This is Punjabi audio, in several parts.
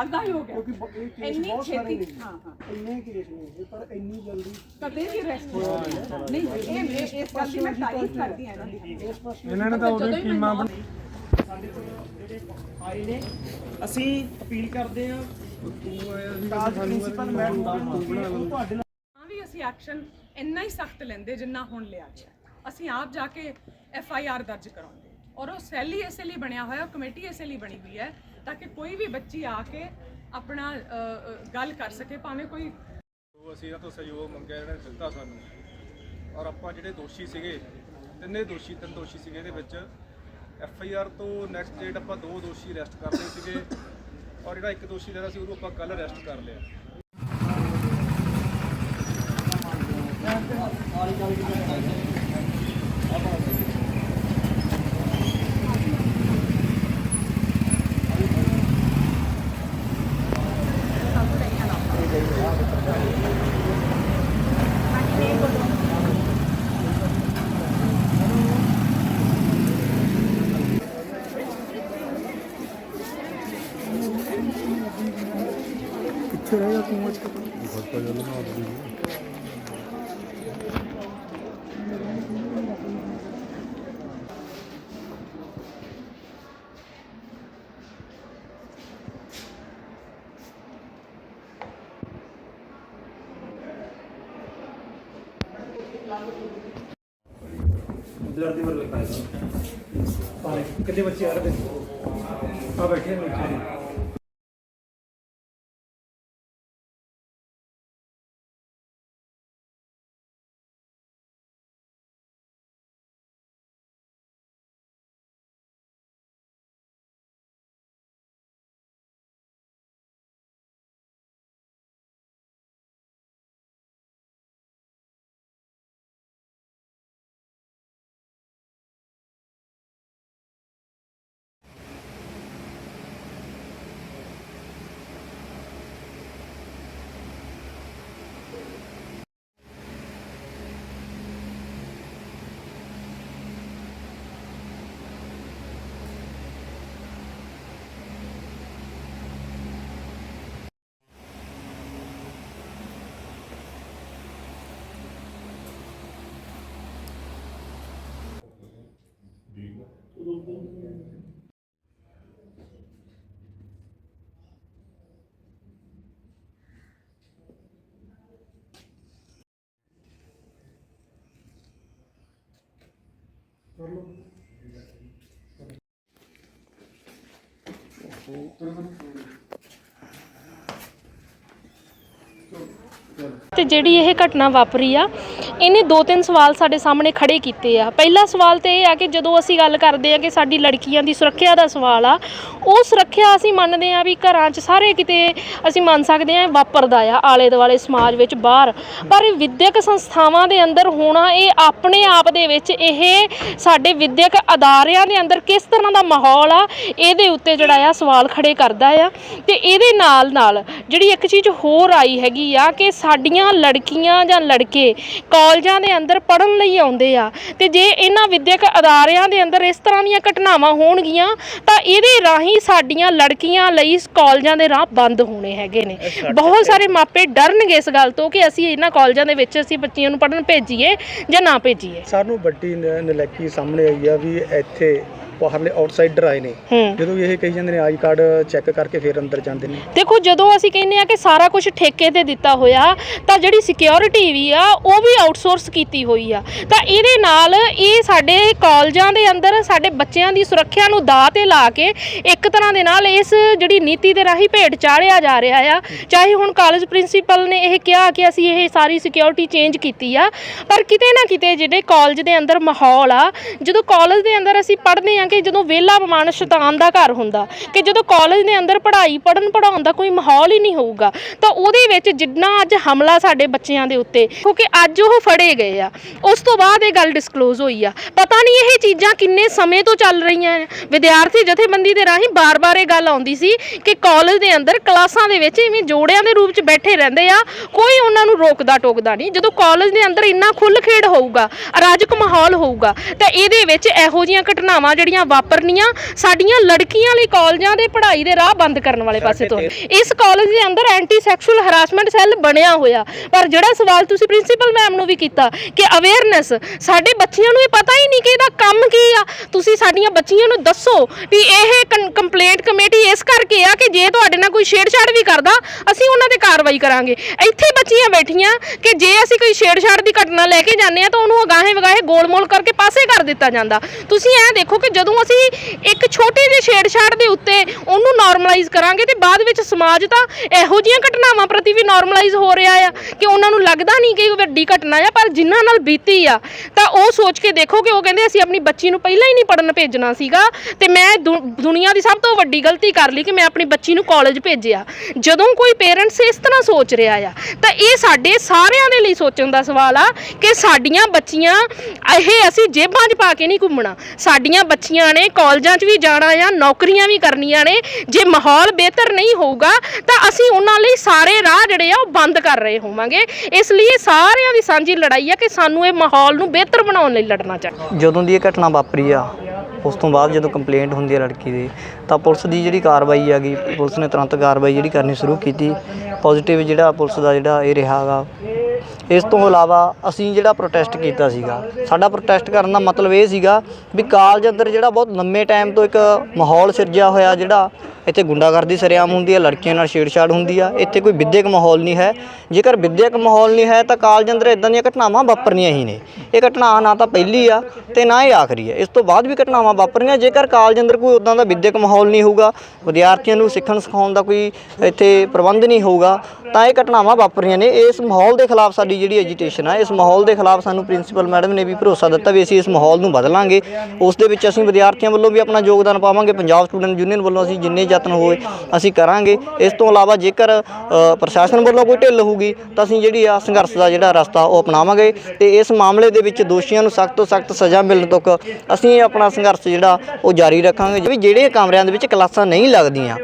ਸ਼ਲਾਘਾਯੋਗ ਹੈ ਕਿਉਂਕਿ ਬ- ਇਹ ਕੇਸ ਇੰਨੀ ਬਹੁਤ ਸਾਰੇ ਛੇਤੀ ਨੇ। ਹਾਂ ਹਾਂ। ਇੰਨੇ ਕੇਸ ਨੇ ਇਹ, ਪਰ ਇੰਨੀ ਜਲਦੀ ਕਦੇ ਵੀ ਰੈਸਟ ਨਹੀਂ ਇਹ ਇਹ- ਇਸ ਗੱਲ ਦੀ ਮੈਂ ਤਾਰੀਫ ਕਰਦੀ ਹਾਂ ਇਹਨਾਂ ਦੀ ਇਸ ਪਾਸੇ ਇਹਨਾਂ ਨੇ ਤਾਂ ਹੀ ਟੀਮਾਂ ਬਣ ਸਾਡੇ ਕੋਲ ਜਿਹੜੇ ਆਏ ਨੇ ਅਸੀਂ ਅਪੀਲ ਕਰਦੇ ਹਾਂ ਪ੍ਰਿੰਸੀਪਲ ਮੈਡਮ ਤੁਹਾਡੇ ਨਾਲ ਤਾਂ ਵੀ ਅਸੀਂ ਐਕਸ਼ਨ ਇੰਨਾ ਹੀ ਸਖਤ ਲੈਂਦੇ ਜਿੰਨਾ ਹੁਣ ਲਿਆ ਗਿਆ। ਅਸੀਂ ਆਪ ਜਾ ਕੇ ਐਫ ਆਈ ਆਰ ਦਰਜ ਕਰਾਉਂਦੇ। ਔਰ ਉਹ ਸੈੱਲ ਹੀ ਇਸੇ ਲਈ ਬਣਿਆ ਹੋਇਆ ਕਮੇਟੀ ਇਸੇ ਲਈ ਬਣੀ ਹੋਈ ਹੈ ਤਾਂ ਕਿ ਕੋਈ ਵੀ ਬੱਚੀ ਆ ਕੇ ਆਪਣਾ ਗੱਲ ਕਰ ਸਕੇ, ਭਾਵੇਂ ਕੋਈ ਅਸੀਂ ਇਹਨਾਂ ਤੋਂ ਸਹਿਯੋਗ ਮੰਗਿਆ, ਇਹਨਾਂ ਨੇ ਦਿੱਤਾ ਸਾਨੂੰ। ਔਰ ਆਪਾਂ ਜਿਹੜੇ ਦੋਸ਼ੀ ਸੀਗੇ, ਤਿੰਨੇ ਦੋਸ਼ੀ, ਤਿੰਨ ਦੋਸ਼ੀ ਸੀਗੇ ਇਹਦੇ ਵਿੱਚ। ਐਫ ਆਈ ਆਰ ਤੋਂ ਨੈਕਸਟ ਡੇਟ ਆਪਾਂ ਦੋ ਦੋਸ਼ੀ ਅਰੈਸਟ ਕਰ ਲਏ ਸੀਗੇ। ਔਰ ਜਿਹੜਾ ਇੱਕ ਦੋਸ਼ੀ ਜਿਹੜਾ ਸੀ, ਉਹਨੂੰ ਆਪਾਂ ਕੱਲ ਅਰੈਸਟ ਕਰ ਲਿਆ। ਕਿੱਥੇ ਰਹੇਗਾ ਤੂੰ ਅੱਜ ਕਿੰਨੇ ਬੱਚੇ ਆ ਰਹੇ ਨੇ ਆ ਬੈਠੇ ਨੇ ਬੱਚੇ ਤੇ ਜਿਹੜੀ ਇਹ ਘਟਨਾ ਵਾਪਰੀ ਆ ਇਹਨੇ ਦੋ ਤਿੰਨ ਸਵਾਲ ਸਾਡੇ ਸਾਹਮਣੇ ਖੜੇ ਕੀਤੇ ਆ। ਪਹਿਲਾ ਸਵਾਲ ਤੇ ਇਹ ਆ ਕਿ ਜਦੋਂ ਅਸੀਂ ਗੱਲ ਕਰਦੇ ਆ ਕਿ ਸਾਡੀ ਲੜਕੀਆਂ ਦੀ ਸੁਰੱਖਿਆ ਦਾ ਸਵਾਲ ਆ, ਉਹ ਸੁਰੱਖਿਆ ਅਸੀਂ ਮੰਨਦੇ ਆ ਵੀ ਘਰਾਂ 'ਚ ਸਾਰੇ ਕਿਤੇ ਅਸੀਂ ਮੰਨ ਸਕਦੇ ਆ ਵਾਪਰਦਾ ਆ ਆਲੇ ਦੁਆਲੇ ਸਮਾਜ ਵਿੱਚ ਬਾਹਰ। ਪਰ ਇਹ ਵਿਦਿਅਕ ਸੰਸਥਾਵਾਂ ਦੇ ਅੰਦਰ ਹੋਣਾ, ਇਹ ਆਪਣੇ ਆਪ ਦੇ ਵਿੱਚ ਇਹ ਸਾਡੇ ਵਿਦਿਅਕ ਅਦਾਰਿਆਂ ਦੇ ਅੰਦਰ ਕਿਸ ਤਰ੍ਹਾਂ ਦਾ ਮਾਹੌਲ ਆ, ਇਹਦੇ ਉੱਤੇ ਜਿਹੜਾ ਆ ਸਵਾਲ ਖੜੇ ਕਰਦਾ ਆ। ਤੇ ਇਹਦੇ ਨਾਲ ਨਾਲ ਜਿਹੜੀ ਇੱਕ ਚੀਜ਼ ਹੋਰ ਆਈ ਹੈਗੀ ਆ ਕਿ ਸਾਡੀਆਂ ਲੜਕੀਆਂ ਜਾਂ ਲੜਕੇ ਕਾਲਜਾਂ ਦੇ ਅੰਦਰ ਪੜਨ ਲਈ ਆਉਂਦੇ ਆ। ਤੇ ਜੇ ਇਹਨਾਂ ਵਿਦਿਅਕ ਅਦਾਰਿਆਂ ਦੇ ਅੰਦਰ ਇਸ ਤਰ੍ਹਾਂ ਦੀਆਂ ਘਟਨਾਵਾਂ ਹੋਣਗੀਆਂ ਤਾਂ ਇਹਦੇ ਰਾਹੀਂ ਸਾਡੀਆਂ ਲੜਕੀਆਂ ਲਈ ਕਾਲਜਾਂ ਦੇ ਰਾਹ ਬੰਦ ਹੋਣੇ ਹੈਗੇ ਨੇ। ਬਹੁਤ ਸਾਰੇ ਮਾਪੇ ਡਰਨਗੇ ਇਸ ਗੱਲ ਤੋਂ ਕਿ ਅਸੀਂ ਇਹਨਾਂ ਕਾਲਜਾਂ ਦੇ ਵਿੱਚ ਅਸੀਂ ਬੱਚੀਆਂ ਨੂੰ ਪੜਨ ਭੇਜੀਏ ਜਾਂ ਨਾ ਭੇਜੀਏ। ਸਾਨੂੰ ਵੱਡੀ ਨ- ਸਾਹਮਣੇ ਆਈ ਆ ਵੀ ਇੱਥੇ ਬਾਹਰਲੇ ਆਊਟਸਾਈਡਰ ਆਏ ਨੇ। ਹੂੰ। ਜਦੋਂ ਵੀ ਇਹ ਕਹੀ ਜਾਂਦੇ ਨੇ ਆਈ ਕਾਰਡ ਚੈੱਕ ਕਰਕੇ ਫਿਰ ਅੰਦਰ ਜਾਂਦੇ ਨੇ। ਦੇਖੋ ਜਦੋਂ ਅਸੀਂ ਕਹਿੰਦੇ ਆ ਕਿ ਸਾਰਾ ਕੁਝ ਠੇਕੇ ਤੇ ਦਿੱਤਾ ਹੋਇਆ ਤਾਂ ਜਿਹੜੀ ਸਿਕਿਉਰਿਟੀ ਵੀ ਆ ਉਹ ਵੀ ਆਊਟਸੋਰਸ ਕੀਤੀ ਹੋਈ ਆ। ਤਾਂ ਇਹਦੇ ਨਾਲ ਇਹ ਸਾਡੇ ਕਾਲਜਾਂ ਦੇ ਅੰਦਰ ਸਾਡੇ ਬੱਚਿਆਂ ਦੀ ਸੁਰੱਖਿਆ ਨੂੰ ਦਾਅ ਤੇ ਲਾ ਕੇ ਇੱਕ ਤਰ੍ਹਾਂ ਦੇ ਨਾਲ ਇਸ ਜਿਹੜੀ ਨੀਤੀ ਦੇ ਰਾਹੀਂ ਭੇਟ ਚਾੜਿਆ ਜਾ ਰਿਹਾ ਆ। ਚਾਹੇ ਹੁਣ ਕਾਲਜ ਪ੍ਰਿੰਸੀਪਲ ਨੇ ਇਹ ਕਿਹਾ ਕਿ ਅਸੀਂ ਇਹ ਸਾਰੀ ਸਿਕਿਉਰਿਟੀ ਚੇਂਜ ਕੀਤੀ ਆ ਪਰ ਕਿਤੇ ਨਾ ਕਿਤੇ ਜਿਹੜੇ ਕਾਲਜ ਦੇ ਅੰਦਰ ਮਾਹੌਲ ਆ ਜਦੋਂ ਕਾਲਜ ਦੇ ਅੰਦਰ ਅਸੀਂ ਪੜ੍ਹਦੇ ਆ ਕਿ ਜਦੋਂ ਵਿਹਲਾ ਮਨ ਸ਼ੈਤਾਨ ਦਾ ਘਰ ਹੁੰਦਾ, ਕਿ ਜਦੋਂ ਕਾਲਜ ਦੇ ਅੰਦਰ ਪੜ੍ਹਾਈ ਪੜਨ ਪੜਾਉਣ ਦਾ ਕੋਈ ਮਾਹੌਲ ਹੀ ਨਹੀਂ ਹੋਊਗਾ, ਤਾਂ ਉਹਦੇ ਵਿੱਚ ਜਿੰਨਾ ਅੱਜ ਹਮਲਾ ਸਾਡੇ ਬੱਚਿਆਂ ਦੇ ਉੱਤੇ, ਕਿਉਂਕਿ ਅੱਜ ਉਹ ਫੜੇ ਗਏ ਆ, ਉਸ ਤੋਂ ਬਾਅਦ ਇਹ ਗੱਲ ਡਿਸਕਲੋਜ਼ ਹੋਈ ਆ। ਪਤਾ ਨਹੀਂ ਇਹ ਚੀਜ਼ਾਂ ਕਿੰਨੇ ਸਮੇਂ ਤੋਂ ਚੱਲ ਰਹੀਆਂ ਨੇ ਵਿਦਿਆਰਥੀ ਜਥੇਬੰਦੀ ਦੇ ਰਾਹੀਂ ਬਾਰ-ਬਾਰ ਇਹ ਗੱਲ ਆਉਂਦੀ ਸੀ ਕਿ ਕਾਲਜ ਦੇ ਅੰਦਰ ਕਲਾਸਾਂ ਦੇ ਵਿੱਚ ਇਵੇਂ ਜੋੜਿਆਂ ਦੇ ਰੂਪ 'ਚ ਬੈਠੇ ਰਹਿੰਦੇ ਆ, ਕੋਈ ਉਹਨਾਂ ਨੂੰ ਰੋਕਦਾ ਟੋਕਦਾ ਨਹੀਂ। ਜਦੋਂ ਕਾਲਜ ਦੇ ਅੰਦਰ ਇੰਨਾ ਖੁੱਲ੍ਹ ਖੇਡ ਹੋਊਗਾ, ਅਰਾਜਕ ਮਾਹੌਲ ਹੋਊਗਾ, ਤਾਂ ਇਹਦੇ ਵਿੱਚ ਇਹੋ ਜਿਹੀਆਂ ਘਟਨਾਵਾਂ ਜਿਹੜੀਆਂ ਘਟਨਾਵਾਂ ਵਾਪਰਨੀਆਂ ਸਾਡੀਆਂ ਲੜਕੀਆਂ ਲਈ ਕਾਲਜਾਂ ਦੇ ਪੜ੍ਹਾਈ ਦੇ ਰਾਹ ਬੰਦ ਕਰਨ ਵਾਲੇ ਪਾਸੇ ਤੋਂ। ਇਸ ਕਾਲਜ ਦੇ ਅੰਦਰ ਐਂਟੀ ਸੈਕਸ਼ੂਅਲ ਹਰਾਸਮੈਂਟ ਸੈੱਲ ਬਣਿਆ ਹੋਇਆ। ਪਰ ਜਿਹੜਾ ਸਵਾਲ ਤੁਸੀਂ ਪ੍ਰਿੰਸੀਪਲ ਮੈਮ ਨੂੰ ਵੀ ਕੀਤਾ ਕਿ ਅਵੇਅਰਨੈਸ ਸਾਡੇ ਬੱਚਿਆਂ ਨੂੰ ਇਹ ਪਤਾ ਹੀ ਨਹੀਂ ਕਿ ਇਹਦਾ ਕੰਮ ਕੀ ਆ। ਤੁਸੀਂ ਸਾਡੀਆਂ ਬੱਚੀਆਂ ਨੂੰ ਦੱਸੋ ਵੀ ਇਹ ਕੰਪਲੇਂਟ ਕਮੇਟੀ ਇਸ ਆ ਕਿ ਜੇ ਤੁਹਾਡੇ ਨਾਲ ਕੋਈ ਛੇੜਛਾੜ ਵੀ ਕਰਦਾ, ਅਸੀਂ ਉਹਨਾਂ ਤੇ ਕਾਰਵਾਈ ਕਰਾਂਗੇ। ਇੱਥੇ ਬੱਚੀਆਂ ਬੈਠੀਆਂ ਕਿ ਜੇ ਅਸੀਂ ਕੋਈ ਛੇੜਛਾੜ ਦੀ ਘਟਨਾ ਲੈ ਕੇ ਜਾਂਦੇ ਆ ਤਾਂ ਉਹਨੂੰ ਅਗਾਹੇ ਵਗਾਹੇ ਗੋਲ-ਮੋਲ ਕਰਕੇ ਪਾਸੇ ਕਰ ਦਿੱਤਾ ਜਾਂਦਾ। ਤੁਸੀਂ ਇਹ ਦੇਖੋ ਕਿ ਜਦੋਂ ਅਸੀਂ ਇੱਕ ਛੋਟੀ ਜਿਹੀ ਛੇੜਛਾੜ ਦੇ ਉੱਤੇ ਉਹਨੂੰ ਨਾਰਮਲਾਈਜ਼ ਕਰਾਂਗੇ ਤੇ ਬਾਅਦ ਵਿੱਚ ਸਮਾਜ ਤਾਂ ਇਹੋ ਜਿਹੀਆਂ ਘਟਨਾਵਾਂ ਪ੍ਰਤੀ ਵੀ ਨਾਰਮਲਾਈਜ਼ ਹੋ ਰਿਹਾ ਆ ਕਿ ਉਹਨਾਂ ਨੂੰ ਲੱਗਦਾ ਨਹੀਂ ਕਿ ਇਹ ਵੱਡੀ ਘਟਨਾ ਆ, ਪਰ ਜਿਨ੍ਹਾਂ ਨਾਲ ਬੀਤੀ ਆ, ਤਾਂ ਉਹ ਸੋਚ ਕੇ ਦੇਖੋ ਕਿ ਉਹ ਕਹਿੰਦੇ ਅਸੀਂ ਆਪਣੀ ਬੱਚੀ ਨੂੰ ਪਹਿਲਾਂ ਹੀ ਨਹੀਂ ਪੜਨ ਭੇਜਣਾ ਸੀਗਾ ਤੇ ਮੈਂ ਦੁ- ਦੁਨੀਆ ਦੀ ਸਭ ਤੋਂ ਵੱਡੀ ਗਲਤੀ ਕਰ ਲਈ ਕਿ ਮੈਂ ਆਪਣੀ ਬੱਚੀ ਨੂੰ ਕਾਲਜ ਭੇਜਿਆ। ਜਦੋਂ ਕੋਈ ਪੇਰੈਂਟਸ ਇਸ ਤਰ੍ਹਾਂ ਸੋਚ ਰਿਹਾ ਆ, ਤਾਂ ਇਹ ਸਾਡੇ ਸਾਰਿਆਂ ਦੇ ਲਈ ਸੋਚਣ ਦਾ ਸਵਾਲ ਆ ਕਿ ਸਾਡੀਆਂ ਬੱਚੀਆਂ, ਇਹ ਅਸੀਂ ਜੇਬਾਂ 'ਚ ਪਾ ਕੇ ਨਹੀਂ ਘੁੰਮਣਾ। ਸਾਡੀਆਂ ਬੱਚੀਆਂ ਨੇ ਕਾਲਜਾਂ 'ਚ ਵੀ ਜਾਣਾ ਆ, ਨੌਕਰੀਆਂ ਵੀ ਕਰਨੀਆਂ ਨੇ। ਜੇ ਮਾਹੌਲ ਬਿਹਤਰ ਨਹੀਂ ਹੋਊਗਾ, ਤਾਂ ਅਸੀਂ ਉਹਨਾਂ ਲਈ ਸਾਰੇ ਰਾਹ ਜਿਹੜੇ ਆ, ਉਹ ਬੰਦ ਕਰ ਰਹੇ ਹੋਵਾਂਗੇ। ਇਸ ਲਈ ਇਹ ਸਾਰਿਆਂ ਦੀ ਸਾਂਝੀ ਲੜਾਈ ਆ ਕਿ ਸਾਨੂੰ ਇਹ ਮਾਹੌਲ ਨੂੰ ਬਿਹਤਰ ਬਣਾਉਣ ਲਈ ਲੜਨਾ ਚਾਹੀਦਾ। ਜਦੋਂ ਦੀ ਇਹ ਘਟਨਾ ਵਾਪਰੀ ਆ ਉਸ ਤੋਂ ਬਾਅਦ ਜਦੋਂ ਕੰਪਲੇਂਟ ਹੁੰਦੀ ਹੈ ਲੜਕੀ ਦੀ, ਤਾਂ ਪੁਲਿਸ ਦੀ ਜਿਹੜੀ ਕਾਰਵਾਈ ਹੈਗੀ, ਪੁਲਿਸ ਨੇ ਤੁਰੰਤ ਕਾਰਵਾਈ ਜਿਹੜੀ ਕਰਨੀ ਸ਼ੁਰੂ ਕੀਤੀ। ਪੋਜ਼ੀਟਿਵ ਜਿਹੜਾ ਪੁਲਿਸ ਦਾ ਜਿਹੜਾ ਇਹ ਰਿਹਾ ਗਾ। ਇਸ ਤੋਂ ਇਲਾਵਾ ਅਸੀਂ ਜਿਹੜਾ ਪ੍ਰੋਟੈਸਟ ਕੀਤਾ ਸੀਗਾ, ਸਾਡਾ ਪ੍ਰੋਟੈਸਟ ਕਰਨ ਦਾ ਮਤਲਬ ਇਹ ਸੀਗਾ ਵੀ ਕਾਲਜ ਅੰਦਰ ਜਿਹੜਾ ਬਹੁਤ ਲੰਮੇ ਟਾਈਮ ਤੋਂ ਇੱਕ ਮਾਹੌਲ ਸਿਰਜਿਆ ਹੋਇਆ ਜਿਹੜਾ ਇੱਥੇ ਗੁੰਡਾਗਰਦੀ ਸਰੇਆਮ ਹੁੰਦੀ ਹੈ, ਲੜਕੀਆਂ ਨਾਲ ਛੇੜਛਾੜ ਹੁੰਦੀ ਆ, ਇੱਥੇ ਕੋਈ ਵਿਦਿਅਕ ਮਾਹੌਲ ਨਹੀਂ ਹੈ। ਜੇਕਰ ਵਿਦਿਅਕ ਮਾਹੌਲ ਨਹੀਂ ਹੈ ਤਾਂ ਕਾਲਜ ਅੰਦਰ ਇਦਾਂ ਦੀਆਂ ਘਟਨਾਵਾਂ ਵਾਪਰਨੀਆਂ ਹੀ ਨੇ। ਇਹ ਘਟਨਾ ਨਾ ਤਾਂ ਪਹਿਲੀ ਆ ਤੇ ਨਾ ਇਹ ਆਖਰੀ ਆ। ਇਸ ਤੋਂ ਬਾਅਦ ਵੀ ਘਟਨਾਵਾਂ ਵਾਪਰਨੀਆਂ, ਜੇਕਰ ਕਾਲਜ ਅੰਦਰ ਕੋਈ ਉਦਾਂ ਦਾ ਵਿਦਿਅਕ ਮਾਹੌਲ ਨਹੀਂ ਹੋਊਗਾ, ਵਿਦਿਆਰਥੀਆਂ ਨੂੰ ਸਿੱਖਣ ਸਿਖਾਉਣ ਦਾ ਕੋਈ ਇੱਥੇ ਪ੍ਰਬੰਧ ਨਹੀਂ ਹੋਊਗਾ, ਤਾਂ ਇਹ ਘਟਨਾਵਾਂ ਵਾਪਰੀਆਂ ਨੇ। ਇਸ ਮਾਹੌਲ ਦੇ ਖਿਲਾਫ ਸਾਡੀ ਜਿਹੜੀ ਐਜੀਟੇਸ਼ਨ ਆ, ਇਸ ਮਾਹੌਲ ਦੇ ਖਿਲਾਫ ਸਾਨੂੰ ਪ੍ਰਿੰਸੀਪਲ ਮੈਡਮ ਨੇ ਵੀ ਭਰੋਸਾ ਦਿੱਤਾ ਵੀ ਅਸੀਂ ਇਸ ਮਾਹੌਲ ਨੂੰ ਬਦਲਾਂਗੇ। ਉਸ ਦੇ ਵਿੱਚ ਅਸੀਂ ਵਿਦਿਆਰਥੀਆਂ ਵੱਲੋਂ ਵੀ ਆਪਣਾ ਯੋਗਦਾਨ ਪਾਵਾਂਗੇ, ਪੰਜਾਬ ਸਟੂਡੈਂਟ ਯੂਨੀਅਨ ਵੱਲੋਂ ਅਸੀਂ ਜਿੰਨੇ ਯਤਨ ਹੋਏ, ਅਸੀਂ ਕਰਾਂਗੇ। ਇਸ ਤੋਂ ਇਲਾਵਾ ਜੇਕਰ ਪ੍ਰਸ਼ਾਸਨ ਵੱਲੋਂ ਕੋਈ ਢਿੱਲ ਹੋਊਗੀ, ਤਾਂ ਅਸੀਂ ਜਿਹੜੀ ਆ ਸੰਘਰਸ਼ ਦਾ ਜਿਹੜਾ ਰਸਤਾ ਉਹ ਅਪਣਾਵਾਂਗੇ ਤੇ ਇਸ ਮਾਮਲੇ ਦੇ ਵਿੱਚ ਦੋਸ਼ੀਆਂ ਨੂੰ ਸਖਤ ਤੋਂ ਸਖਤ ਸਜ਼ਾ ਮਿਲਣ ਤੱਕ ਅਸੀਂ ਆਪਣਾ ਸੰਘਰਸ਼ ਜਿਹੜਾ ਉਹ ਜਾਰੀ ਰੱਖਾਂਗੇ। ਵੀ ਜਿਹੜੇ ਕਮਰਿਆਂ ਦੇ ਵਿੱਚ ਕਲਾਸਾਂ ਨਹੀਂ ਲੱਗਦੀਆਂ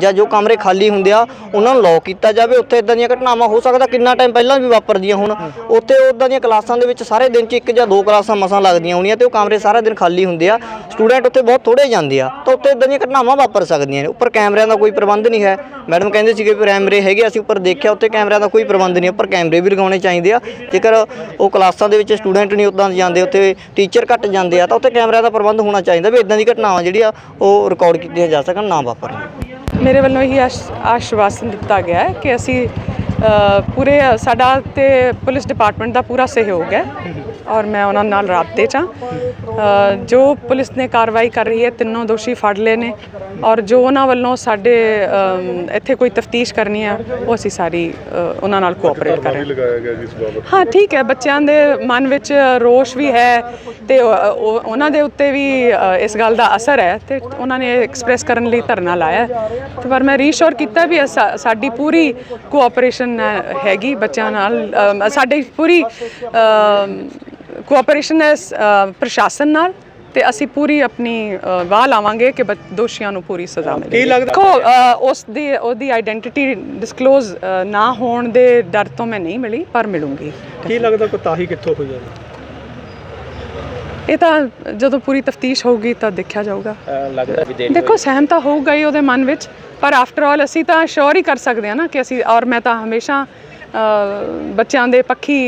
ਜਾਂ ਜੋ ਕਮਰੇ ਖਾਲੀ ਹੁੰਦੇ ਆ, ਉਹਨਾਂ ਨੂੰ ਲੌਕ ਕੀਤਾ ਜਾਵੇ। ਉੱਥੇ ਇਦਾਂ ਦੀਆਂ ਘਟਨਾਵਾਂ ਹੋ ਸਕਦਾ, ਕਿੰਨਾ ਟਾਈਮ ਪਹਿਲਾਂ ਵੀ ਵਾਪਰਦੀਆਂ ਹੁਣ। ਉੱਥੇ ਉਦਾਂ ਦੀਆਂ ਕਲਾਸਾਂ ਦੇ ਵਿੱਚ ਸਾਰੇ ਦਿਨ 'ਚ ਇੱਕ ਜਾਂ ਦੋ ਕਲਾਸਾਂ ਮਸਾਂ ਲੱਗਦੀਆਂ ਹੋਣੀਆਂ ਤੇ ਉਹ ਕਮਰੇ ਸਾਰਾ ਦਿਨ ਖਾਲੀ ਹੁੰਦੇ ਆ। ਸਟੂਡੈਂਟ ਉੱਥੇ ਬਹੁਤ ਥੋੜੇ ਜਾਂਦੇ ਆ, ਤਾਂ ਉੱਥੇ ਇਦਾਂ ਦੀਆਂ ਘਟਨਾਵਾਂ ਵਾਪਰ ਸਕਦੀਆਂ ਨੇ। ਉੱਪਰ ਕੈਮਰਿਆਂ ਦਾ ਕੋਈ ਪ੍ਰਬੰਧ ਨਹੀਂ ਹੈ। ਮੈਡਮ ਕਹਿੰਦੇ ਸੀਗੇ ਵੀ ਕੈਮਰੇ ਹੈਗੇ, ਅਸੀਂ ਉੱਪਰ ਦੇਖਿਆ, ਉੱਥੇ ਕੈਮਰਿਆਂ ਦਾ ਕੋਈ ਪ੍ਰਬੰਧ ਨਹੀਂ, ਉੱਪਰ ਕੈਮਰੇ ਵੀ ਲਗਾਉਣੇ ਚਾਹੀਦੇ ਆ। ਜੇਕਰ ਉਹ ਕਲਾਸਾਂ ਦੇ ਵਿੱਚ ਸਟੂਡੈਂਟ ਨਹੀਂ ਉਦਾਂ ਜਾਂਦੇ, ਉੱਥੇ ਟੀਚਰ ਘੱਟ ਜਾਂਦੇ ਆ, ਤਾਂ ਉੱਥੇ ਕੈਮਰਿਆਂ ਦਾ ਪ੍ਰਬੰਧ ਹੋਣਾ ਚਾਹੀਦਾ ਵੀ ਇਦਾਂ ਦੀ ਘਟਨਾਵਾਂ ਜਿਹੜੀਆਂ ਉਹ ਰਿਕਾਰਡ ਕੀਤੀਆਂ ਜਾ ਸਕਣ, ਨਾ ਵਾਪਰਨ। ਮੇਰੇ ਵੱਲੋਂ ਇਹ ਆਸ਼- ਆਸ਼ਵਾਸਨ ਦਿੱਤਾ ਗਿਆ ਹੈ ਕਿ ਅਸੀਂ ਪੂਰੇ, ਸਾਡਾ ਤੇ ਪੁਲਿਸ ਡਿਪਾਰਟਮੈਂਟ ਦਾ ਪੂਰਾ ਸਹਿਯੋਗ ਹੈ। ਔਰ ਮੈਂ ਉਹਨਾਂ ਨਾਲ ਰਾਬਤੇ 'ਚ। ਹਾਂ ਜੋ ਪੁਲਿਸ ਨੇ ਕਾਰਵਾਈ ਕਰ ਰਹੀ ਹੈ ਤਿੰਨੋਂ ਦੋਸ਼ੀ ਫੜ ਲਏ ਨੇ ਔਰ ਜੋ ਉਹਨਾਂ ਵੱਲੋਂ ਸਾਡੇ ਇੱਥੇ ਕੋਈ ਤਫਤੀਸ਼ ਕਰਨੀ ਹੈ ਉਹ ਅਸੀਂ ਸਾਰੀ ਉਹਨਾਂ ਨਾਲ ਕੋਆਪਰੇਟ ਕਰ ਰਹੇ ਹਾਂ ਹਾਂ ਠੀਕ ਹੈ ਬੱਚਿਆਂ ਦੇ ਮਨ ਵਿੱਚ ਰੋਸ਼ ਵੀ ਹੈ ਤੇ ਉਹ- ਉਹ- ਉਹਨਾਂ ਦੇ ਉੱਤੇ ਵੀ ਇਸ ਗੱਲ ਦਾ ਅਸਰ ਹੈ ਤੇ ਉਹਨਾਂ ਨੇ ਐਕਸਪ੍ਰੈਸ ਕਰਨ ਲਈ ਧਰਨਾ ਲਾਇਆ। ਤੇ ਪਰ ਮੈਂ ਰੀਸ਼ੋਰ ਕੀਤਾ ਵੀ ਸਾਡੀ ਪੂਰੀ ਕੋਆਪਰੇਸ਼ਨ ਹੈਗੀ ਬੱਚਿਆਂ ਨਾਲ ਸਾਡੀ ਪੂਰੀ ਕੋਆਪਰੇਸ਼ਨ ਹੈ ਅ, ਪ੍ਰਸ਼ਾਸਨ ਨਾਲ ਤੇ ਅਸੀਂ ਪੂਰੀ ਆਪਣੀ ਵਾਹ ਲਾਵਾਂਗੇ ਕਿ ਦੋਸ਼ੀਆਂ ਨੂੰ ਪੂਰੀ ਸਜ਼ਾ ਮਿਲੇ। ਕੀ ਲੱਗਦਾ- ਦੇਖੋ ਉਸ ਦੀ ਉਹਦੀ ਆਇਡੈਂਟੀਟੀ ਡਿਸਕਲੋਜ਼ ਨਾ ਹੋਣ ਦੇ ਡਰ ਤੋਂ ਮੈਂ ਨਹੀਂ ਮਿਲੀ ਪਰ ਮਿਲੂੰਗੀ। ਕੀ ਲੱਗਦਾ ਕੋਤਾਹੀ ਕਿੱਥੋਂ ਹੈ ਇਹ ਤਾਂ ਜਦੋਂ ਪੂਰੀ ਤਫਤੀਸ਼ ਹੋਊਗੀ ਤਾਂ ਦੇਖਿਆ ਜਾਊਗਾ। ਲੱਗਦਾ ਵੀ ਦੇਖੋ ਸਹਿਮ ਤਾਂ ਹੋਊਗਾ ਹੀ ਉਹਦੇ ਮਨ ਵਿੱਚ ਪਰ ਆਫਟਰ ਆਲ ਅਸੀਂ ਤਾਂ ਸ਼ੋਰ ਹੀ ਕਰ ਸਕਦੇ ਹਾਂ ਨਾ ਕਿ ਅਸੀਂ ਔਰ ਮੈਂ ਤਾਂ ਹਮੇਸ਼ਾ ਬੱਚਿਆਂ ਦੇ ਪੱਖੀ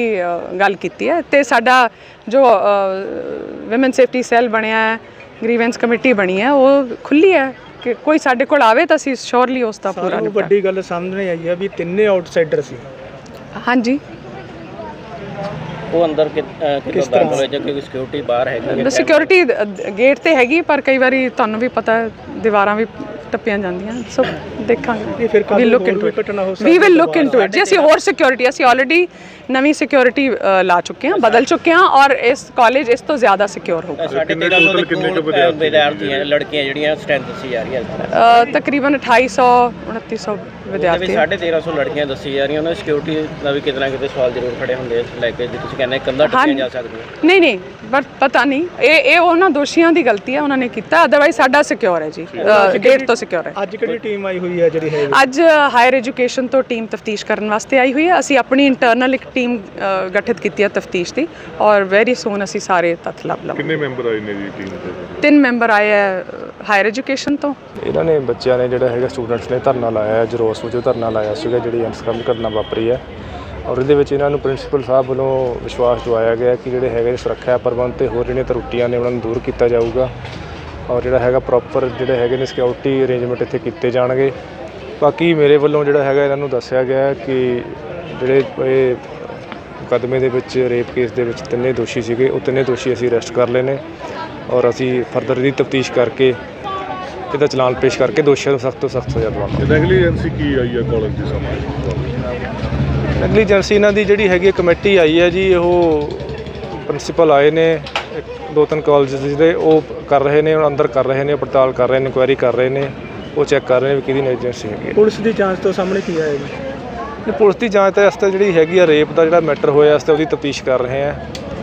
ਗੱਲ ਕੀਤੀ ਹੈ। ਤੇ ਸਾਡਾ ਜੋ ਔਮਨ ਸੇਫਟੀ ਸੈੱਲ ਬਣਿਆ ਹੈ ਗ੍ਰੀਵੈਂਸ ਕਮੇਟੀ ਬਣੀ ਹੈ ਉਹ ਖੁੱਲੀ ਹੈ ਕਿ ਕੋਈ ਸਾਡੇ ਕੋਲ ਆਵੇ ਤਾਂ ਅਸੀਂ ਸ਼ੋਰਲੀ ਉਸ ਦਾ ਪੂਰਾ ਵੱਡੀ ਗੱਲ ਸਾਹਮਣੇ ਆਈ ਹੈ ਵੀ ਤਿੰਨੇ ਆਊਟਸਾਈਡਰ ਸੀ। ਹਾਂਜੀ। ਉਹ ਅੰਦਰ ਕਿ- ਕਿੱਦਾਂ ਦਾਖਲ ਹੋਏ ਜਾਂ ਕੋਈ ਸਿਕਿਉਰਿਟੀ ਬਾਹਰ ਹੈਗੀ ਹੈ। ਸਿਕਿਉਰਿਟੀ ਗੇਟ ਤੇ ਹੈਗੀ ਪਰ ਕਈ ਵਾਰੀ ਤੁਹਾਨੂੰ ਵੀ ਪਤਾ ਹੈ ਦੀਵਾਰਾਂ ਵੀ ਟੱਪੀਆਂ ਜਾਂਦੀਆਂ ਸੋ ਦੇਖਾਂਗੇ। ਇਹ ਫਿਰ ਵੀ ਲੁੱਕ ਇਨਟੂ ਇਟ ਘਟਨਾ ਹੋ we will look into it ਜੀ ਅਸੀਂ ਹੋਰ ਸਿਕਿਉਰਿਟੀ ਅਸੀਂ ਆਲਰੇਡੀ ਨਵੀਂ ਸਿਕਿਉਰਿਟੀ ਲਾ ਚੁੱਕੇ ਹਾਂ ਬਦਲ ਚੁੱਕੇ ਹਾਂ ਔਰ ਇਸ ਕਾਲਜ ਇਸ ਤੋਂ ਜ਼ਿਆਦਾ ਸਿਕਿਉਰ ਹੋਊਗਾ। ਸਾਡੇ 1300 ਦੇ ਕਿੰਨੇ ਕੁ ਕੋਲ, ਅਹ, ਵਿਦਿਆਰਥੀ ਹੈ ਲੜਕੀਆਂ ਜਿਹੜੀਆਂ ਸਟੈਂਡ ਦੱਸੀ ਜਾ ਰਹੀਆਂ ਅ, ਤਕਰੀਬਨ 2800 2900 ਉਹਦੇ ਵੀ ਵਿਦਿਆਰਥੀ। 1350 ਲੜਕੀਆਂ ਦੱਸੀ ਜਾ ਰਹੀਆਂ ਉਹਨਾਂ ਦੀ ਸਿਕਿਉਰਿਟੀ ਦਾ ਵੀ ਕਿਤੇ ਨਾ ਕਿਤੇ ਸਵਾਲ ਜ਼ਰੂਰ ਖੜੇ ਹੁੰਦੇ ਆ ਲੈ ਕੇ ਜੇ ਤੁਸੀਂ ਕਹਿੰਦੇ ਕੰਧਾਂ ਟੱਪੀਆਂ ਜਾ ਸਕਦੀਆਂ। ਨਹੀਂ ਨਹੀਂ ਬਟ ਪਤਾ ਨਹੀਂ ਇਹ ਇਹ ਉਹਨਾਂ ਦੋਸ਼ੀਆਂ ਦੀ ਗਲਤੀ ਹੈ ਉਹਨਾਂ ਨੇ ਕੀਤਾ ਅਦਰਵਾਈਜ਼ ਸਾਡਾ ਸਿਕਿਉਰ ਹੈ ਜੀ। ਗੇਟ ਤੋਂ ਸਿਕਿਉਰ ਹੈ। ਅੱਜ ਕਿਹੜੀ ਟੀਮ ਆਈ ਹੋਈ ਹੈ ਜਿਹੜੀ ਹੈ ਅੱਜ ਹਾਇਰ ਐਜੂਕੇਸ਼ਨ ਤੋਂ ਟੀਮ ਤਫਤੀਸ਼ ਕਰਨ ਵਾਸਤੇ ਆਈ ਹੋਈ ਹੈ। ਅਸੀਂ ਆਪਣੀ ਇੰਟਰਨਲ ਇੱਕ ਟੀਮ ਗਠਿਤ ਕੀਤੀ ਹੈ ਤਫਤੀਸ਼ ਦੀ ਔਰ ਵੈਰੀ ਸੂਨ ਅਸੀਂ ਸਾਰੇ ਤੱਥ ਲੱਭ ਲਵਾਂਗੇ। ਕਿੰਨੇ ਮੈਂਬਰ ਆਏ ਨੇ ਜੀ ਟੀਮ ਦੇ? ਤਿੰਨ ਮੈਂਬਰ ਆਏ ਹੈ ਹਾਇਰ ਐਜੂਕੇਸ਼ਨ ਤੋਂ। ਇਹਨਾਂ ਨੇ ਬੱਚਿਆਂ ਨੇ ਜਿਹੜਾ ਹੈਗਾ ਸਟੂਡੈਂਟਸ ਨੇ ਧਰਨਾ ਲਾਇਆ ਹੈ ਜਰੋਸ ਵਜੋਂ ਧਰਨਾ ਲਾਇਆ ਸੀਗਾ ਜਿਹੜੀ ਅਨਸਕਮ ਘਟਨਾ ਵਾਪਰੀ ਹੈ। ਔਰ ਇਹਦੇ ਵਿੱਚ ਇਹਨਾਂ ਨੂੰ ਪ੍ਰਿੰਸੀਪਲ ਸਾਹਿਬ ਵੱਲੋਂ ਵਿਸ਼ਵਾਸ ਦਿਵਾਇਆ ਗਿਆ ਕਿ ਜਿਹੜੇ ਹੈਗੇ ਸੁਰੱਖਿਆ ਪ੍ਰਬੰਧ ਤੇ ਹੋਰ ਜਿਹੜੀਆਂ ਤਰੁੱਟੀਆਂ ਨੇ ਉਹਨਾਂ ਨੂੰ ਦੂਰ ਕੀਤਾ ਜਾਊਗਾ। ਔਰ ਜਿਹੜਾ ਹੈਗਾ ਪ੍ਰੋਪਰ ਜਿਹੜੇ ਹੈਗੇ ਨੇ ਸਿਕਿਉਰਿਟੀ ਅਰੇਂਜਮੈਂਟ ਇੱਥੇ ਕੀਤੇ ਜਾਣਗੇ। ਬਾਕੀ ਮੇਰੇ ਵੱਲੋਂ ਜਿਹੜਾ ਹੈਗਾ ਇਹਨਾਂ ਨੂੰ ਦੱਸਿਆ ਗਿਆ ਕਿ ਜਿਹੜੇ ਇਹ ਮੁਕੱਦਮੇ ਦੇ ਵਿੱਚ ਰੇਪ ਕੇਸ ਦੇ ਵਿੱਚ ਤਿੰਨੇ ਦੋਸ਼ੀ ਸੀਗੇ ਉਹ ਤਿੰਨੇ ਦੋਸ਼ੀ ਅਸੀਂ ਅਰੈਸਟ ਕਰ ਲਏ ਨੇ ਔਰ ਅਸੀਂ ਫਰਦਰ ਦੀ ਤਫਤੀਸ਼ ਕਰਕੇ ਇਹਦਾ ਚਲਾਨ ਪੇਸ਼ ਕਰਕੇ ਦੋਸ਼ੀਆਂ ਨੂੰ ਸਖਤ ਤੋਂ ਸਖਤ ਸਜ਼ਾ ਦਵਾਵਾਂਗੇ ਨੈਗਲੀਜੈਂਸੀ ਕੀ ਆਈ ਹੈ ਕਾਲਜ ਦੇ ਸਾਹਮਣੇ? ਨੈਗਲੀਜੈਂਸੀ ਇਹਨਾਂ ਦੀ ਜਿਹੜੀ ਹੈਗੀ ਕਮੇਟੀ ਆਈ ਹੈ ਜੀ ਉਹ ਪ੍ਰਿੰਸੀਪਲ ਆਏ ਨੇ। ਦੋ ਤਿੰਨ ਕਾਲਜਸ ਦੇ ਉਹ ਕਰ ਰਹੇ ਨੇ ਹੁਣ ਅੰਦਰ ਕਰ ਰਹੇ ਨੇ ਪੜਤਾਲ ਕਰ ਰਹੇ ਨੇ ਇਨਕੁਆਇਰੀ ਕਰ ਰਹੇ ਨੇ ਉਹ ਚੈੱਕ ਕਰ ਰਹੇ ਨੇ ਵੀ ਕਿਹਦੀ ਨੈਗਲੀਜੈਂਸੀ ਹੈਗੀ ਹੈ। ਪੁਲਿਸ ਦੀ ਜਾਂਚ ਤੋਂ ਸਾਹਮਣੇ ਕੀ ਆਇਆ ਜੀ? ਇਹ ਪੁਲਿਸ ਦੀ ਜਾਂਚ ਤਾਂ ਇਸ ਤੇ ਜਿਹੜੀ ਹੈਗੀ ਆ ਰੇਪ ਦਾ ਜਿਹੜਾ ਮੈਟਰ ਹੋਇਆ ਇਸ ਤੇ ਉਹਦੀ ਤਫਤੀਸ਼ ਕਰ ਰਹੇ ਆ।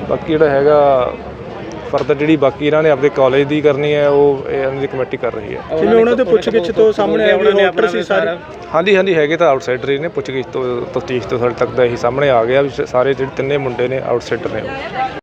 ਬਾਕੀ ਜਿਹੜਾ ਹੈਗਾ ਫਰਦਰ ਜਿਹੜੀ ਬਾਕੀ ਇਹਨਾਂ ਨੇ ਆਪਣੇ ਕਾਲਜ ਦੀ ਕਰਨੀ ਹੈ ਉਹ ਇਹ ਇਹਨਾਂ ਦੀ ਕਮੇਟੀ ਕਰ ਰਹੀ ਹੈ। ਜਿਵੇਂ ਉਹਨਾਂ ਦੇ ਪੁੱਛਗਿੱਛ ਤੋਂ ਸਾਹਮਣੇ ਆਇਆ ਵੀ ਹੋਟਲ ਸੀ ਸਾਰੇ। ਹਾਂਜੀ ਹਾਂਜੀ ਹੈਗੇ ਤਾਂ ਆਊਟਸਾਈਡਰ ਹੀ ਨੇ ਪੁੱਛਗਿੱਛ ਤੋਂ ਤਫਤੀਸ਼ ਤੋਂ ਸਾਡੇ ਤੱਕ ਦਾ ਇਹੀ ਸਾਹਮਣੇ ਆ ਗਿਆ ਵੀ ਸਾਰੇ ਜਿਹੜੇ ਤਿੰਨੇ ਮੁੰਡੇ ਨੇ ਆਊਟਸਾਈਡਰ ਨੇ